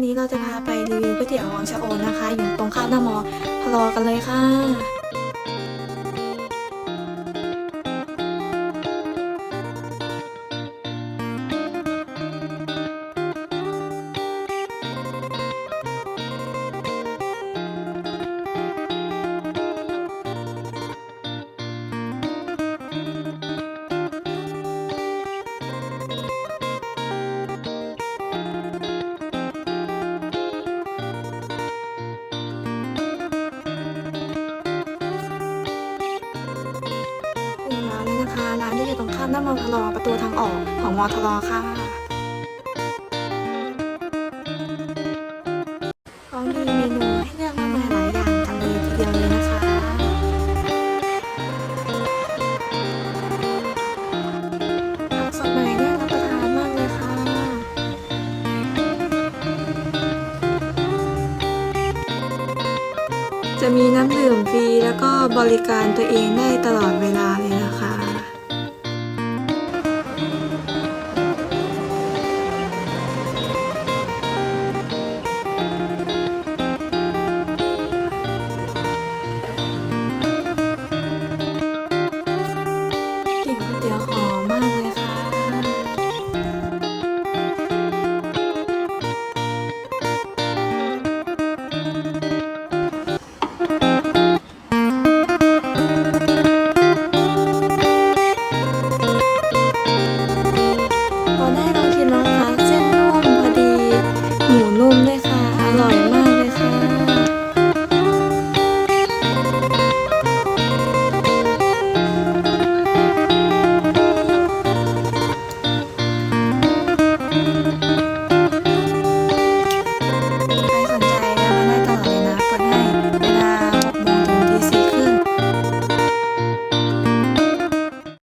วันนี้เราจะพาไปรีวิวก๋วยเตี๋ยววังชะโอนนะคะ อยู่ตรงข้ามหน้ามอพะรอกันเลยค่ะาร้านที่อยู่ตรงข้ามหน้ามอทะลอประตูทางออกของมอทะลอค่ะของดีเมนูให้เลือกมากมายหลายอย่างกันเลยทีเดียวเลยนะคะผักสดใหม่น่ารับประทานมากเลยค่ะ จะมีน้ำดื่มฟรีแล้วก็บริการตัวเองได้ตลอดเวลาเลยนะคะ donde